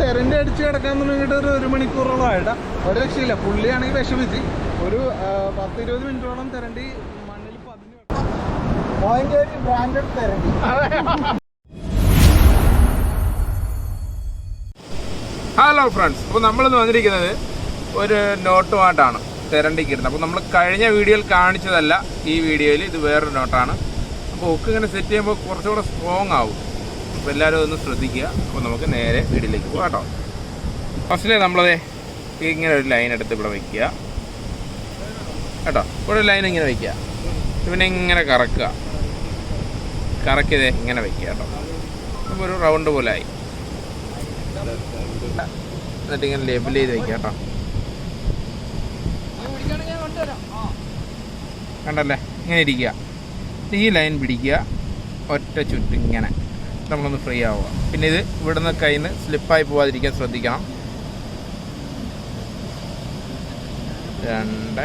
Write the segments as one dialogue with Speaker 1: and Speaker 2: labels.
Speaker 1: തെരണ്ടി അടിച്ച് കിടക്കാൻ തുടങ്ങിയിട്ട് ഒരു ഒരു മണിക്കൂറോളം ആയിട്ട്. ഒരു രക്ഷയില്ല. പുള്ളിയാണെങ്കിൽ വിഷമിച്ച്. ഒരു പത്ത് ഇരുപത് മിനിറ്റോളം തെരണ്ടി മണ്ണിൽ പതിഞ്ഞു ബ്രാൻഡഡ് തെരണ്ടി.
Speaker 2: Hello friends. അപ്പോൾ നമ്മളിന്ന് വന്നിരിക്കുന്നത് ഒരു നോട്ടുമായിട്ടാണ് തെരണ്ടിക്കിരുന്നത് അപ്പോൾ നമ്മൾ കഴിഞ്ഞ വീഡിയോയിൽ കാണിച്ചതല്ല ഈ വീഡിയോയിൽ ഇത് വേറൊരു നോട്ടാണ്. അപ്പോൾ ഒക്കെ ഇങ്ങനെ സെറ്റ് ചെയ്യുമ്പോൾ കുറച്ചുകൂടെ സ്ട്രോങ് ആവും. അപ്പോൾ എല്ലാവരും ഒന്ന് ശ്രദ്ധിക്കുക. അപ്പോൾ നമുക്ക് നേരെ വീടിലേക്ക് പോകാം കേട്ടോ. ഫസ്റ്റിലെ നമ്മളത് ഇങ്ങനെ ഒരു ലൈൻ എടുത്ത് ഇവിടെ വയ്ക്കുക കേട്ടോ? ഇവിടെ ലൈൻ ഇങ്ങനെ വയ്ക്കുക പിന്നെ ഇങ്ങനെ കറക്കുക. കറക്കിയതേ ഇങ്ങനെ വയ്ക്കുക കേട്ടോ. അപ്പോൾ ഒരു റൗണ്ട് പോലെ ആയി. എന്നിട്ട് ഇങ്ങനെ ലേബിൾ ചെയ്ത് വയ്ക്കുക കേട്ടോ. കണ്ടല്ലേ? ഇങ്ങനെ ഇരിക്കുക. ഈ ലൈൻ പിടിക്കുക. ഒറ്റ ചുറ്റിങ്ങനെ നമ്മളൊന്ന് ഫ്രീ ആവുക. പിന്നെ ഇത് ഇവിടുന്ന് കയ്യിൽ നിന്ന് സ്ലിപ്പായി പോവാതിരിക്കാൻ ശ്രദ്ധിക്കണം. രണ്ട്.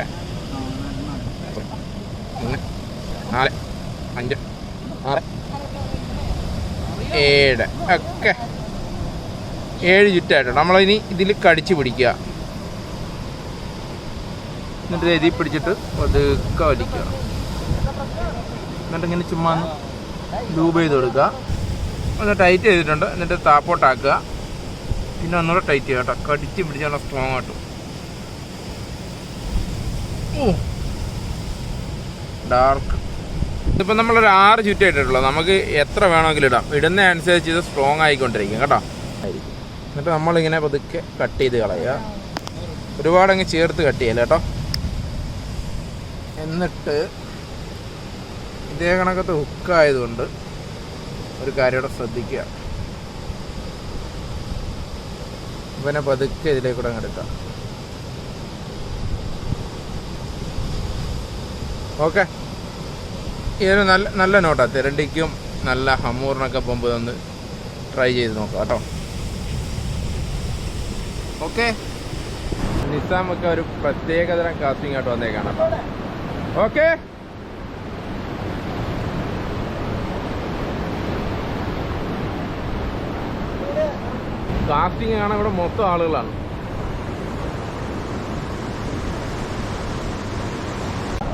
Speaker 2: നാല്. അഞ്ച്. ആറ്. ഏഴ്. ഒക്കെ. ഏഴ് ചുറ്റായിട്ടോ. നമ്മളിനി ഇതിൽ കടിച്ചു പിടിക്കുക. എന്നിട്ട് എഴുതി പിടിച്ചിട്ട് പതുക്കെ വലിക്കുക. എന്നിട്ട് ഇങ്ങനെ ചുമ്മാ ലൂബ് ചെയ്ത് കൊടുക്കുക. ഒന്ന് ടൈറ്റ് ചെയ്തിട്ടുണ്ട്. എന്നിട്ട് താപ്പോട്ടാക്കുക പിന്നെ ഒന്നുകൂടെ ടൈറ്റ് ചെയ്യുക കേട്ടോ. കടിച്ച് പിടിച്ചാൽ സ്ട്രോങ് ആയിട്ടും ഡാർക്ക് ഇതിപ്പോൾ നമ്മളൊരു ആറ് ചുറ്റായിട്ടുള്ളൂ നമുക്ക് എത്ര വേണമെങ്കിലും ഇടാം. ഇടുന്ന അനുസരിച്ച് ഇത് സ്ട്രോങ് ആയിക്കൊണ്ടിരിക്കും കേട്ടോ. എന്നിട്ട് നമ്മളിങ്ങനെ പതുക്കെ കട്ട് ചെയ്ത് കളയുക. ഒരുപാട് അങ്ങ് ചേർത്ത് കട്ട് ചെയ്യല കേട്ടോ. എന്നിട്ട് ഇതേ കണക്കത്തെ ഹുക്കായതുകൊണ്ട് ഒരു കാര്യം കൂടെ ശ്രദ്ധിക്കുക. ഇവനെ പതുക്കെ ഇതിലേക്കൂടെ എടുക്കാം. ഓക്കെ. ഇതൊരു നല്ല നല്ല നോട്ടാണ് തിരണ്ടിക്കും നല്ല ഹമ്മൂറിനൊക്കെ പമ്പ് തന്ന് ട്രൈ ചെയ്ത് നോക്കാം കേട്ടോ. ഓക്കെ. നിസാമൊക്കെ ഒരു പ്രത്യേകതരം കാസ്റ്റിംഗ് ആയിട്ട് വന്നേക്കാണ്. ഓക്കെ. കാസ്റ്റിംഗ് ആണ് ഇവിടെ മൊത്തം ആളുകളാണ്.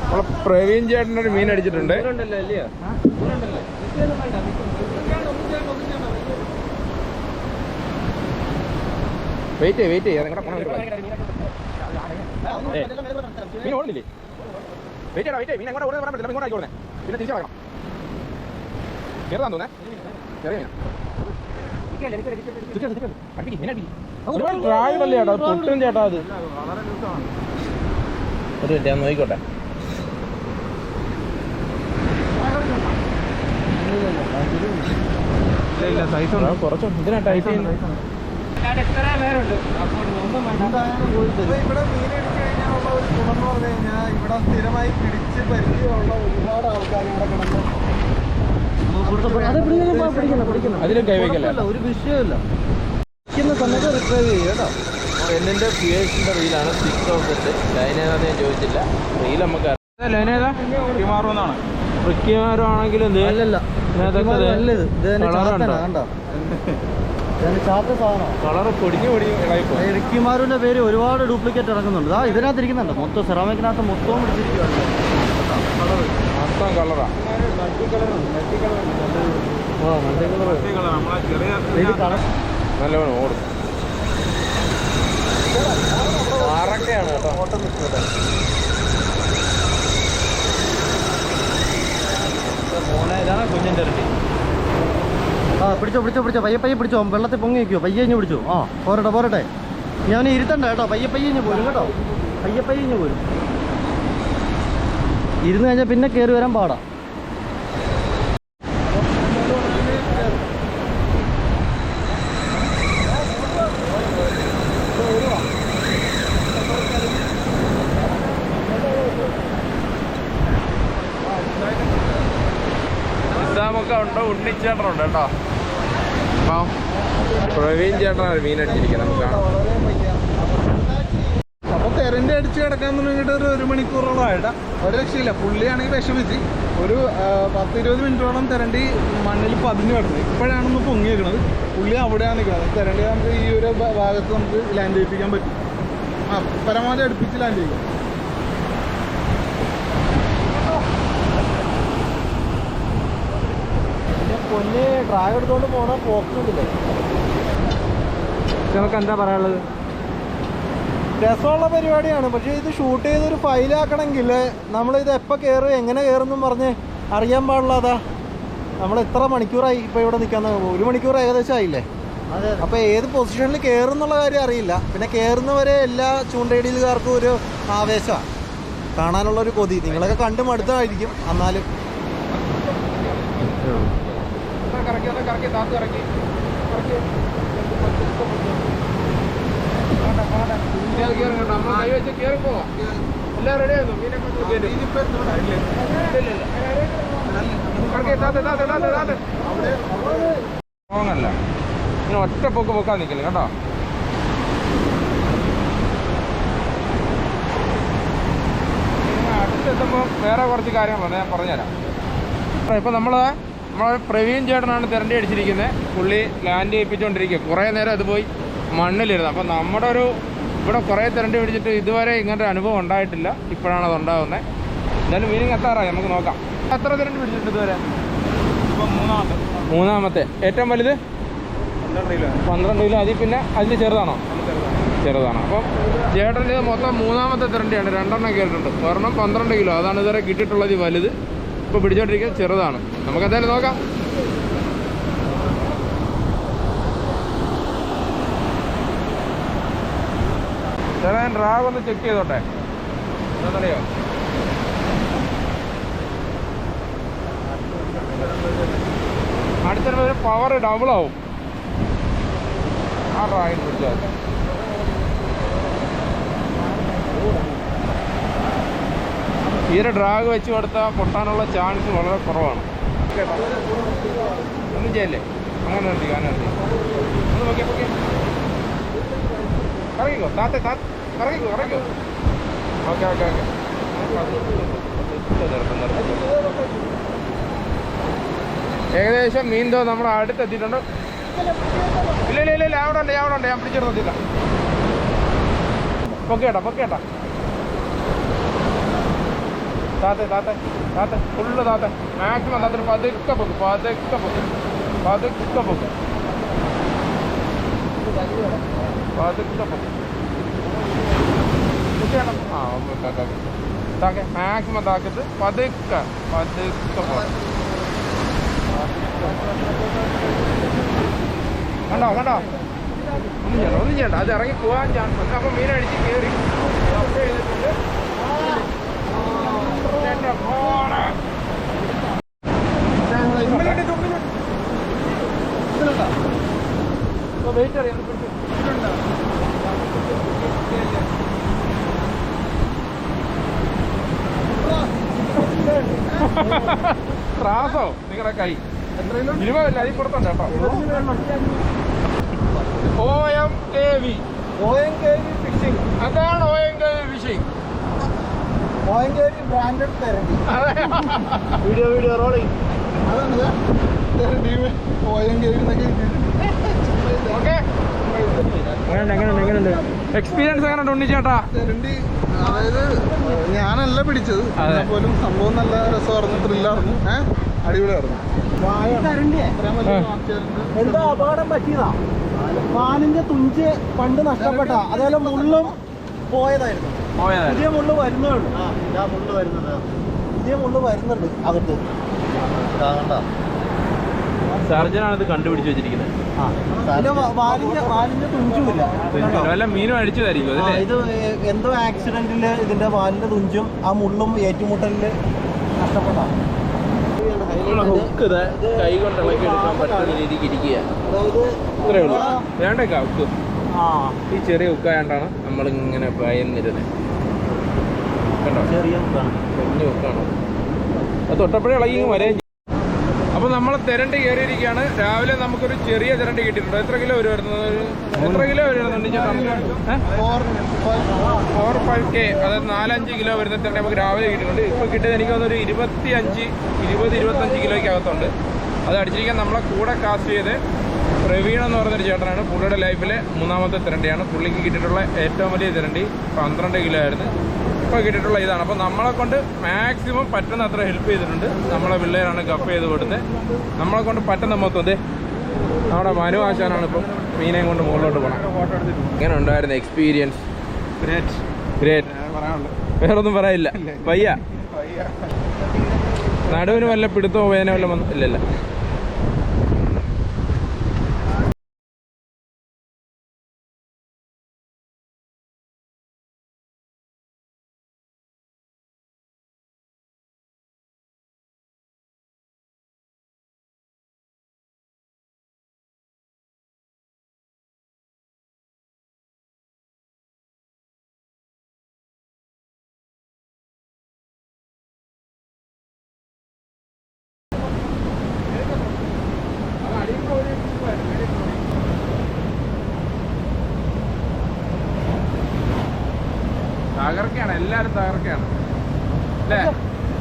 Speaker 2: നമ്മളെ പ്രവീൺ ഒരു മീൻ അടിച്ചിട്ടുണ്ട്. വെയിറ്റ് വെയിറ്റ് ചെയ്യാം നിങ്ങളുടെ മീൻ ഓടുന്നില്ലേ വെയിറ്റ് ചെയ്യണം വെയിറ്റ് മീൻ അങ്ങോട്ട് പറ്റില്ല ഇങ്ങോട്ട് പിന്നെ തിരിച്ചു കളയണം കയറാൻ തോന്നേ ചെറിയ മീൻ പ്രായമല്ലേ ചേട്ടാ പൊട്ടും ചേട്ടാ അത്. ഒരു മിനിറ്റ് ഞാൻ നോക്കിക്കോട്ടെ. കുറച്ച് ഇതിനാ ചെയ്യുന്നത്.
Speaker 1: ഇവിടെ സ്ഥിരമായി പിടിച്ച് പരിചയമുള്ള ഒരുപാട് ആൾക്കാർ ഇവിടെ കിടന്ന്
Speaker 2: അതിലും കൈവയ്ക്കല്ലേ
Speaker 1: ഒരു വിഷയമില്ല സമയത്ത് കേട്ടോ.
Speaker 2: റീലാണ് സിക്സ് തൗസൻഡ് ലൈൻ ഞാൻ ചോദിച്ചില്ല. റീൽ നമുക്ക് ലൈൻ ഏതാ ആണെങ്കിലും കളർ പൊടിഞ്ഞു പൊടിഞ്ഞു
Speaker 1: പേര് ഒരുപാട് ഡ്യൂപ്ലിക്കേറ്റ് ഇറങ്ങുന്നുണ്ട് ആ ഇതിനകത്ത് ഇരിക്കുന്നുണ്ട്. മൊത്തം സെറാമിക്കിനകത്ത് മൊത്തവും പിടിച്ചിരിക്കുകയാണ്
Speaker 2: മൊത്തം കളറാ. നല്ലവണ്ണം ഓടും പാറൊക്കെയാണ് കേട്ടോ
Speaker 1: കുഞ്ഞിന്റെ ഇരട്ടി ആ പിടിച്ചോ പിടിച്ചോ പിടിച്ചോ പയ്യെ പയ്യെ പിടിച്ചോ വെള്ളത്തിൽ പൊങ്ങി വയ്ക്കോ പയ്യെ കഴിഞ്ഞ് പിടിച്ചോ ആ പോരട്ടെ പോരട്ടെ ഞാൻ ഇരുത്തണ്ട കേട്ടോ പയ്യെ പയ്യെ കഴിഞ്ഞ് പോരും കേട്ടോ പയ്യെ പയ്യെ കഴിഞ്ഞ് പോരും ഇരുന്ന് കഴിഞ്ഞാൽ പിന്നെ കയറി വരാൻ പാടാ
Speaker 2: നിസാമൊക്കെ ഉണ്ട് ഉണ്ണിച്ചേട്ടനുണ്ട് കേട്ടോ. അപ്പം പ്രവീൺ ചേട്ടനാണ് മീൻ അടിച്ചിരിക്കുന്നത്. നമുക്ക് കാണാം.
Speaker 1: നമുക്ക്
Speaker 3: തെരണ്ടി അടിച്ച് കിടക്കാൻ തുടങ്ങിയിട്ട് ഒരു ഒരു മണിക്കൂറോളം ആയിട്ടാ. ഒരു രക്ഷയില്ല. പുള്ളിയാണെങ്കിൽ വിഷമിച്ച്. ഒരു പത്ത് ഇരുപത് മിനിറ്റോളം തെരണ്ടി മണ്ണിൽ പതിഞ്ഞു കിടന്നത് ഇപ്പോഴാണ് ഒന്ന് പൊങ്ങിയേക്കണത്. പുള്ളി അവിടെയാണ് നിൽക്കുന്നത്. തെരണ്ടി നമുക്ക് ഈ ഒരു ഭാഗത്ത് നമുക്ക് ലാൻഡ് ചെയ്യിപ്പിക്കാൻ പറ്റും. ആ പരമാവധി അടുപ്പിച്ച് ലാൻഡ് ചെയ്യും
Speaker 1: പിന്നെ ഡ്രാഗ് എടുത്തോണ്ട് പോണ പോക്കുന്നില്ലേ
Speaker 2: നമുക്ക് എന്താ പറയാനുള്ളത്?
Speaker 1: രസമുള്ള പരിപാടിയാണ്. പക്ഷേ ഇത് ഷൂട്ട് ചെയ്തൊരു ഫയലാക്കണമെങ്കിൽ നമ്മളിത് എപ്പോൾ കയറും എങ്ങനെ കയറുമെന്നും പറഞ്ഞ് അറിയാൻ പാടില്ലാതാ നമ്മൾ എത്ര മണിക്കൂറായി ഇപ്പോൾ ഇവിടെ നിൽക്കാൻ ഒരു മണിക്കൂർ ഏകദേശം ആയില്ലേ? അപ്പോൾ ഏത് പൊസിഷനിൽ കയറും എന്നുള്ള കാര്യം അറിയില്ല. പിന്നെ കയറുന്നവരെ എല്ലാ ചൂണ്ടയിടലുകാർക്കും ഒരു ആവേശമാണ് കാണാനുള്ളൊരു കൊതി. നിങ്ങളൊക്കെ കണ്ടു അടുത്തായിരിക്കും എന്നാലും
Speaker 2: കറക്കി ഒന്ന് കറക്കി താത്ത് കറക്കി കറക്കി നമ്മൾ കൈ വെച്ച് കയറി പോവാം എല്ലാം റെഡി ആയിരുന്നു മീനെ കൊണ്ട് ഇല്ല, ഇല്ല. കറക്കി, താത്ത്, എല്ലാം റെഡി ആയിരുന്നു മീനൊക്കെ റോങ്ങല്ല ഇങ്ങനെ ഒറ്റ പൊക്ക് പൊക്കാൻ നിൽക്കില്ല കേട്ടോ അടുത്തെത്തുമ്പോ അടുത്തെത്തുമ്പോൾ വേറെ കുറച്ച് കാര്യങ്ങളുണ്ട് ഞാൻ പറഞ്ഞുതരാം. ഇപ്പം നമ്മൾ നമ്മളെ പ്രവീൺ ചേട്ടനാണ് തിരണ്ടി അടിച്ചിരിക്കുന്നത് പുള്ളി ലാൻഡ് ചെയ്യിപ്പിച്ചുകൊണ്ടിരിക്കുക കുറേ നേരം അത് പോയി മണ്ണിലിരുന്നു. അപ്പം നമ്മുടെ ഒരു ഇവിടെ കുറേ തിരണ്ടി പിടിച്ചിട്ട് ഇതുവരെ ഇങ്ങനത്തെ അനുഭവം ഉണ്ടായിട്ടില്ല. ഇപ്പോഴാണ് അത് ഉണ്ടാകുന്നത് എന്തായാലും മീനിങ് എത്താറായി? നമുക്ക് നോക്കാം. എത്ര തിരണ്ടി പിടിച്ചിട്ടുണ്ട് ഇതുവരെ?
Speaker 3: മൂന്നാമത്തെ.
Speaker 2: മൂന്നാമത്തെ. ഏറ്റവും വലുത്? പന്ത്രണ്ട് കിലോ. അതിൽ പിന്നെ അതിൽ ചെറുതാണോ? ചെറുതാണ്. അപ്പം ചേട്ടന്റെ മൊത്തം മൂന്നാമത്തെ തിരണ്ടിയാണ്. രണ്ടെണ്ണം കയറിയിട്ടുണ്ട് ഒരെണ്ണം പന്ത്രണ്ട് കിലോ. അതാണ് ഇതുവരെ കിട്ടിയിട്ടുള്ളത് വലുത്. ഇപ്പോൾ പിടിച്ചോണ്ടിരിക്കുന്നത് ചെറുതാണ്. നമുക്ക് എന്തായാലും നോക്കാം. ചേട്ടാ ഞാൻ റാവ് ഒന്ന് ചെക്ക് ചെയ്തോട്ടെ. എന്താണെന്നറിയോ അടുത്ത പവർ ഡബിൾ ആവും. ആ ഡ്രാഗിന് പിടിച്ചാൽ ഈ ഒരു ഡ്രാഗ് വെച്ച് കൊടുത്താൽ പൊട്ടാനുള്ള ചാൻസ് വളരെ കുറവാണ്. ഒന്നും ചെയ്യല്ലേ? അങ്ങനെ നിർത്തി അങ്ങനെ നിർത്തി കറങ്ങിക്കോ താത്ത താ കറങ്ങിക്കോ കറങ്ങിക്കോ. Okay okay okay. ഏകദേശം മീൻതോ നമ്മൾ അടുത്തെത്തിയിട്ടുണ്ട്. ഇല്ല ഇല്ല ഇല്ല ഇല്ല അവിടെ ഉണ്ട് അവിടെ ഉണ്ട്. ഞാൻ പിടിച്ചെടുത്തില്ല പൊക്കേട്ടാ പൊക്കേട്ടാ താത്തെ താത്തേ താത്തേ ഫുള്ള് താത്തേ. മാക്സിമം താത്തൊരു പതുക്കെ പൊക്ക് പതുക്കെ പൊക്ക് പതുക്കെ പൊക്ക്. പതുക്കെ പൊക്ക്. പൊക്കേണം ആ താക്കെ മാക്സിമം താക്കത്ത് പതുക്കെ പതുക്കെ പോകണം കണ്ടോ കണ്ടോ? ഒന്നും ചെയ്യണ്ട ഒന്നും ചെയ്യണ്ട. അത് ഇറങ്ങി പോകാൻ ചാൻസ് ഉണ്ട്. അപ്പം മീൻ അടിച്ച് കയറി സ്റ്റോപ്പ് ചെയ്തിട്ടുണ്ട് എന്റെ ഫോണ്. ഇപ്പൊ വെയിറ്റ് അറിയാം. ത്രാസോ? നിങ്ങളുടെ കൈ. ഇരുപതല്ല? അതിൽ പുറത്തുണ്ട് കേട്ടോ O M K V.
Speaker 1: Fishing.
Speaker 2: അതാണ് O M K V fishing?
Speaker 1: Branded തരണ്ടി. Video video rolling
Speaker 3: അതാണ് തെരണ്ടി
Speaker 2: ഓക്കെ. എക്സ്പീരിയൻസ് എങ്ങനെ ഉണ്ട് ഉണ്ണിച്ചേട്ടാ
Speaker 3: തെരണ്ടി അതായത് ഞാനല്ല പിടിച്ചത്. പോലും സംഭവം നല്ല രസമായിരുന്നു ത്രില്ലായിരുന്നു ഏഹ് അടിപൊളിയായിരുന്നു.
Speaker 1: എന്താ. അപകടം പറ്റിയതാ? പാലിന്റെ തുഞ്ച് പണ്ട് നഷ്ടപ്പെട്ട അതേപോലെ മുള്ളും പോയതായിരുന്നു. പുതിയ മുള്ളു വരുന്നേ ഉള്ളൂ. ആ മുള്ള് വരുന്നത്. പുതിയ മുള്ളു വരുന്നുണ്ട് അകത്ത്.
Speaker 2: സർജനാണ് ഇത് കണ്ടുപിടിച്ച് വെച്ചിരിക്കുന്നത്? വല്ല മീനും അടിച്ചതായിരിക്കും
Speaker 1: ഇത് എന്തോ ആക്സിഡന്റിൽ ഇതിന്റെ വാലിന്റെ തുഞ്ചും ആ മുള്ളും ഏറ്റുമുട്ടലിൽ നഷ്ടപ്പെട്ടാണ്
Speaker 2: ഹുക്ക് കൈ കൊണ്ട് ഇളക്കി എടുക്കാൻ പറ്റുന്ന രീതിക്ക് ഇരിക്കുക ഇത്രയേ ഉള്ളൂ. വേണ്ടേക്കാ ഹുക്ക്
Speaker 1: ആ
Speaker 2: ഈ ചെറിയ ഹുക്കായോണ്ടാണ് നമ്മളിങ്ങനെ ഭയന്നിരുന്നത് കണ്ടോ?
Speaker 1: ചെറിയ.
Speaker 2: കുഞ്ഞു ഹുക്കാണ് അത് തൊട്ടപ്പോഴേ ഇളകി വരെയും ചെയ്യും. അപ്പൊ നമ്മൾ തിരണ്ടി കയറിയിരിക്കുകയാണ് രാവിലെ നമുക്കൊരു ചെറിയ തിരണ്ടി കിട്ടിയിട്ടുണ്ട്. എത്ര കിലോ വരുമായിരുന്നത് എത്ര കിലോ വരുന്നുണ്ട് ഫോർ ഫൈവ് കെ അതായത് നാലഞ്ച് കിലോ വരുന്ന തിരണ്ടി നമുക്ക് രാവിലെ കിട്ടിയിട്ടുണ്ട്. ഇപ്പൊ കിട്ടിയത് എനിക്ക് തോന്നുന്നു ഒരു ഇരുപത്തി അഞ്ച് ഇരുപത് ഇരുപത്തഞ്ച് കിലോയ്ക്ക് അകത്തുണ്ട്. അത് അടിച്ചിരിക്കാൻ നമ്മളെ കൂടെ കാസ്റ്റ് ചെയ്ത് പ്രവീൺ എന്ന് പറഞ്ഞൊരു ചേട്ടനാണ്. പുള്ളിയുടെ ലൈഫിലെ മൂന്നാമത്തെ തിരണ്ടിയാണ്. പുള്ളിക്ക് കിട്ടിയിട്ടുള്ള ഏറ്റവും വലിയ തിരണ്ടി പന്ത്രണ്ട് കിലോ ആയിരുന്നു. ഇപ്പോൾ കിട്ടിയിട്ടുള്ള ഇതാണ്. അപ്പോൾ നമ്മളെ കൊണ്ട് മാക്സിമം പറ്റുന്ന അത്ര ഹെൽപ്പ് ചെയ്തിട്ടുണ്ട്. നമ്മളെ പിള്ളേരാണ് കപ്പ് ചെയ്ത് കൊടുത്തത് നമ്മളെ കൊണ്ട് പറ്റുന്ന മൊത്തം നമ്മുടെ മനു ആശാനാണ് ഇപ്പം മീനെയും കൊണ്ട് മുകളിലോട്ട് പോകണം ഇങ്ങനെ ഉണ്ടായിരുന്നു എക്സ്പീരിയൻസ്
Speaker 3: ഗ്രേറ്റ്
Speaker 2: ഗ്രേറ്റ് വേറൊന്നും പറയില്ല. പയ്യ നടുവിന് വല്ല പിടുത്തോ വേദന വല്ല ഇല്ലല്ല.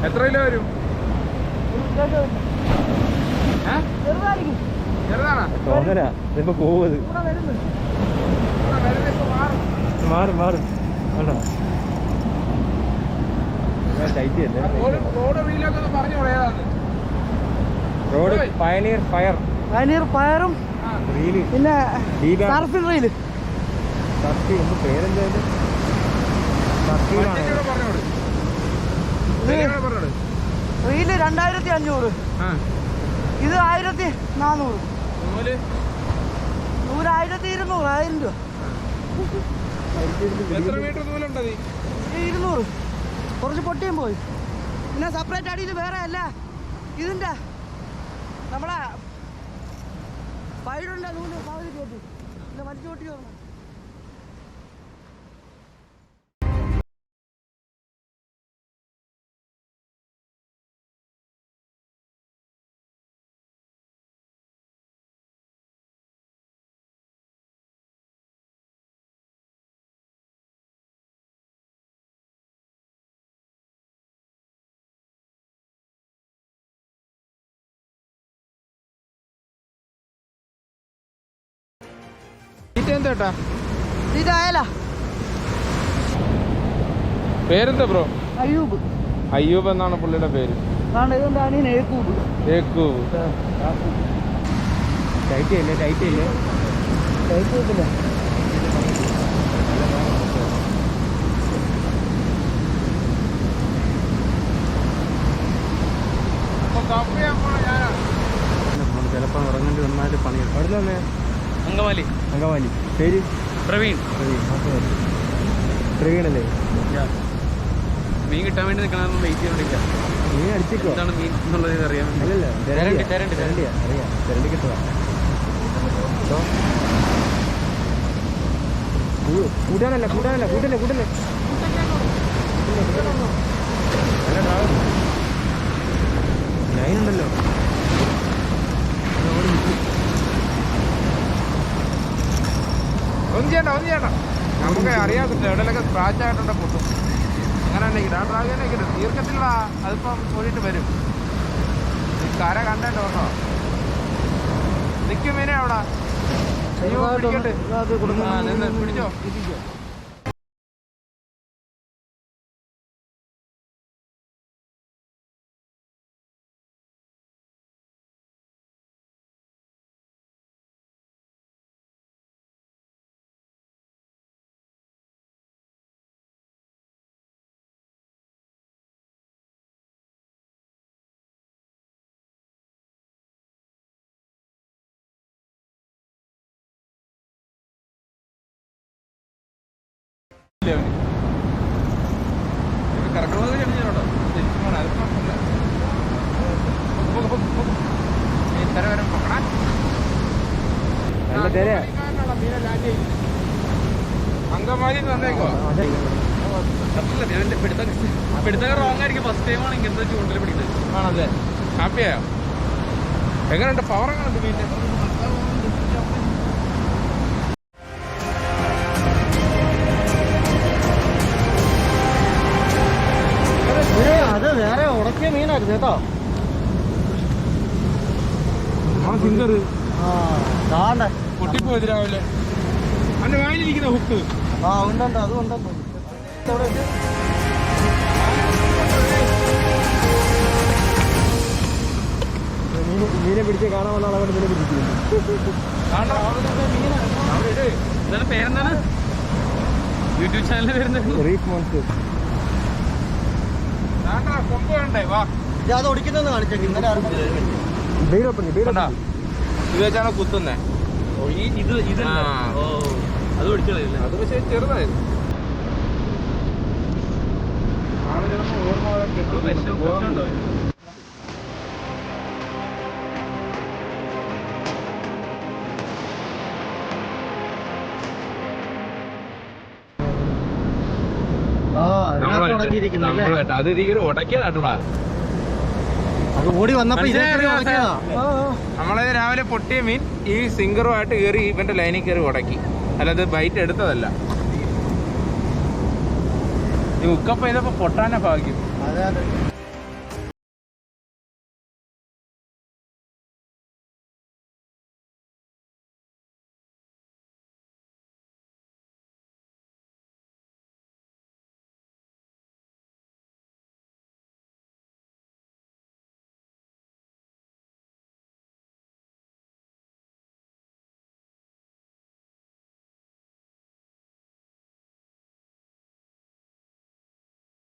Speaker 2: എത്ര കിലോ വരും
Speaker 1: ഇതിപ്പോ പോവത്
Speaker 2: മാറും.
Speaker 1: മാറും
Speaker 2: റോഡ് ഒന്ന്.
Speaker 1: Pioneer fire.
Speaker 4: പയനീർ ഫയറും
Speaker 1: റീൽ.
Speaker 4: പിന്നെ സർഫിൻ റീൽ.
Speaker 1: സർഫി എന്ത് പേരെന്തായാലും
Speaker 2: പറഞ്ഞോട്
Speaker 4: റീൽ രണ്ടായിരത്തി അഞ്ഞൂറ് ഇത് ആയിരത്തി നാനൂറ് നൂറ് ആയിരത്തി ഇരുന്നൂറ് ആയിരം രൂപ. ഇരുന്നൂറ്. കുറച്ച് പൊട്ടിയും പോയി. പിന്നെ സെപ്പറേറ്റ് അടിയിൽ വേറെ അല്ല. ഇതിന്റെ നമ്മളെ പൈഡുണ്ട നൂൽ പകുതി പൊട്ടി. പിന്നെ വലിച്ചു പൊട്ടി വന്നു.
Speaker 2: എന്താ
Speaker 4: ഇതായാലോ.
Speaker 2: പേരെന്താ ബ്രോ?
Speaker 4: അയ്യൂബ്.
Speaker 2: അയ്യൂബ് എന്നാണ് പുള്ളിയുടെ പേര്.
Speaker 1: ചിലപ്പോൾ ഇറങ്ങേണ്ടി വന്നാൽ പണി അവിടെ തന്നെ
Speaker 5: അങ്കമാലി.
Speaker 1: അങ്കമാലി. പേര്?
Speaker 5: പ്രവീൺ.
Speaker 1: പ്രവീൺ. പ്രവീൺ അല്ലേ
Speaker 5: മീൻ കിട്ടാൻ വേണ്ടി നിൽക്കണം വെയിറ്റ് ചെയ്തോണ്ടിരിക്കുക
Speaker 1: മീൻ അടിച്ചേക്കോ?
Speaker 5: എന്താണ് മീൻ എന്നുള്ളത് അറിയാൻ
Speaker 1: അല്ലല്ല
Speaker 5: തെരണ്ടി, തെരണ്ടി,
Speaker 1: തെരണ്ടിയാ അറിയാം. തെരണ്ടി കിട്ടുക കൂട്ടാനല്ല കൂട്ടാനല്ല കൂട്ടല്ലേ കൂട്ടല്ലേ. ലൈൻ
Speaker 2: ഒന്നും ചെയ്യണ്ട ഒന്നും ചെയ്യണ്ട. നമുക്ക് അറിയാത്തില്ല എവിടെയൊക്കെ സ്ക്രാച്ച് ആയിട്ടുണ്ട് പൊട്ടും അങ്ങനെ തന്നെ ഇടാ ഡ്രാഗനെ കിട്ടും ദീർഘത്തിലുള്ള അതിപ്പം പോയിട്ട് വരും. ഈ കര കണ്ടോ കേട്ടോ. നിൽക്കും മീനെ അവിടെ. അയ്യോ പിടിക്കട്ടെ അവന് നിന്ന് പിടിച്ചോ കറക്കണമെന്ന് കഴിഞ്ഞോ ശരിക്കും വേണം അതിപ്പോ കുഴപ്പമില്ല. പൊക്ക്, പൊക്ക്, പൊക്ക്, പൊക്ക്. ഈ ഇത്തരം വരെ? അങ്കമാലി വന്നേക്കോ
Speaker 5: സത്യത്തില്ല, ഞാൻ പിടുത്ത റോങ് ആയിരിക്കും. ഫസ്റ്റ് ടൈമാണ് ഇങ്ങനത്തെ ചൂണ്ടിൽ പിടിക്കുന്നത്.
Speaker 2: ആണല്ലേ? ഹാപ്പിയായോ എങ്ങനെയുണ്ട്? പവർ എങ്ങനെയുണ്ട്?
Speaker 6: മീന്റെ മീനായിരുന്നു കേട്ടോ
Speaker 2: പൊട്ടിപ്പോയത് രാവിലെ. അവന്റെ വായിലിരിക്കുന്ന ഹുക്ക്.
Speaker 6: ആ ഉണ്ടുണ്ട് അതും ഉണ്ടെന്ന്. മീന് മീനെ പിടിച്ച് കാണാൻ വന്ന ആളെ മീനെ
Speaker 5: എന്താണ് പേരെന്താണ്? യൂട്യൂബ് ചാനലിൽ വരുന്നത്
Speaker 6: റീഫ് മോൺസ്റ്റർ
Speaker 2: കൊമ്പ് വേണ്ടേ വാ.
Speaker 6: ഇത് അത് ഒടിക്കുന്നതെന്ന് കാണിച്ചേക്ക് ഇന്നലെ
Speaker 2: കണ്ടാ? ഇത് വെച്ചാണ് കുത്തുന്നേ
Speaker 5: ഈ ഇത് അത്
Speaker 2: അത് പക്ഷേ ചെറുതായിരുന്നു. ഓർമ്മ അത്
Speaker 6: അത് ഓടി വന്നപ്പോ.
Speaker 2: നമ്മളത് രാവിലെ പൊട്ടിയ മീൻ ഈ സിംഗറുമായിട്ട് കയറി ഇവന്റെ ലൈനിൽ കയറി ഉടക്കി. അല്ലാതെ ബൈറ്റ് എടുത്തതല്ല. ഈ ഉക്കപ്പ ചെയ്തപ്പോ പൊട്ടാനെ ഭാഗ്യം.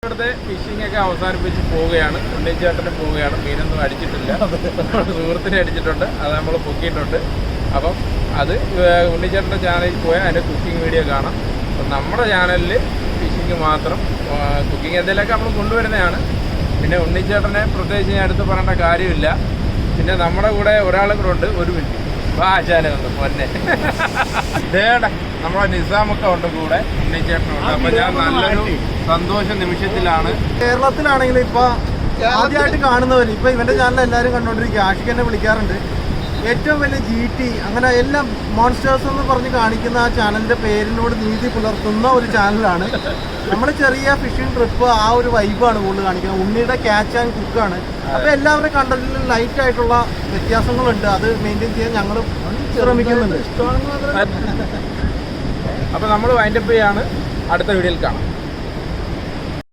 Speaker 2: ഇവിടുത്തെ ഫിഷിംഗ് ഒക്കെ അവസാനിപ്പിച്ച് പോവുകയാണ്. ഉണ്ണിച്ചേട്ടന് പോവുകയാണ്. മീനൊന്നും അടിച്ചിട്ടില്ല. സുഹൃത്തിനെ അടിച്ചിട്ടുണ്ട്. അത് നമ്മൾ പൊക്കിയിട്ടുണ്ട്. അപ്പം അത് ഉണ്ണിച്ചേട്ടന്റെ ചാനലിൽ പോയാൽ അതിന്റെ കുക്കിംഗ് വീഡിയോ കാണാം. അപ്പം നമ്മുടെ ചാനലിൽ ഫിഷിംഗ് മാത്രം കുക്കിംഗ് എന്തെങ്കിലുമൊക്കെ നമ്മൾ കൊണ്ടുവരുന്നതാണ്. പിന്നെ ഉണ്ണിച്ചേട്ടനെ പ്രത്യേകിച്ച് ഞാൻ എടുത്ത് പറയേണ്ട കാര്യമില്ല. പിന്നെ നമ്മുടെ കൂടെ ഒരാളും കൂടെ ഉണ്ട്. ഒരു മിനിറ്റ് വാ ചാനൽ ഒന്ന് പൊന്നെ. ദേടെ. നമ്മളെ നിസാമൊക്കെ ഉണ്ട് കൂടെ ഉണ്ണിച്ചേട്ടനുണ്ട്. അപ്പൊ ഞാൻ നല്ലൊരു സന്തോഷ നിമിഷത്തിലാണ്.
Speaker 1: കേരളത്തിലാണെങ്കിൽ ഇപ്പൊ ആദ്യമായിട്ട് കാണുന്നവര് ഇപ്പൊ ഇവന്റെ ചാനൽ എല്ലാവരും കണ്ടോണ്ടിരിക്കുക. ആഷിക്ക് എന്നെ വിളിക്കാറുണ്ട്. ഏറ്റവും വലിയ ജി ടി അങ്ങനെ എല്ലാം മോൺസ്റ്റേഴ്സ് എന്ന് പറഞ്ഞ് കാണിക്കുന്ന ആ ചാനലിന്റെ പേരിനോട് നീതി പുലർത്തുന്ന ഒരു ചാനലാണ് നമ്മൾ ചെറിയ ഫിഷിംഗ് ട്രിപ്പ് ആ ഒരു വൈബാണ് കൂടുതൽ കാണിക്കുന്നത്. ഉണ്ണിയുടെ ക്യാച്ച് ആൻഡ് കുക്ക് ആണ്. അപ്പൊ എല്ലാവരും കണ്ടന്റിലും ലൈറ്റ് ആയിട്ടുള്ള വ്യത്യാസങ്ങളുണ്ട്. അത് മെയിന്റെയിൻ ചെയ്യാൻ ഞങ്ങൾ ശ്രമിക്കുന്നുണ്ട്.
Speaker 2: അപ്പൊ നമ്മൾ വൈൻഡപ്പ് ചെയ്യാണ്. അടുത്ത വീഡിയോയിൽ കാണാം.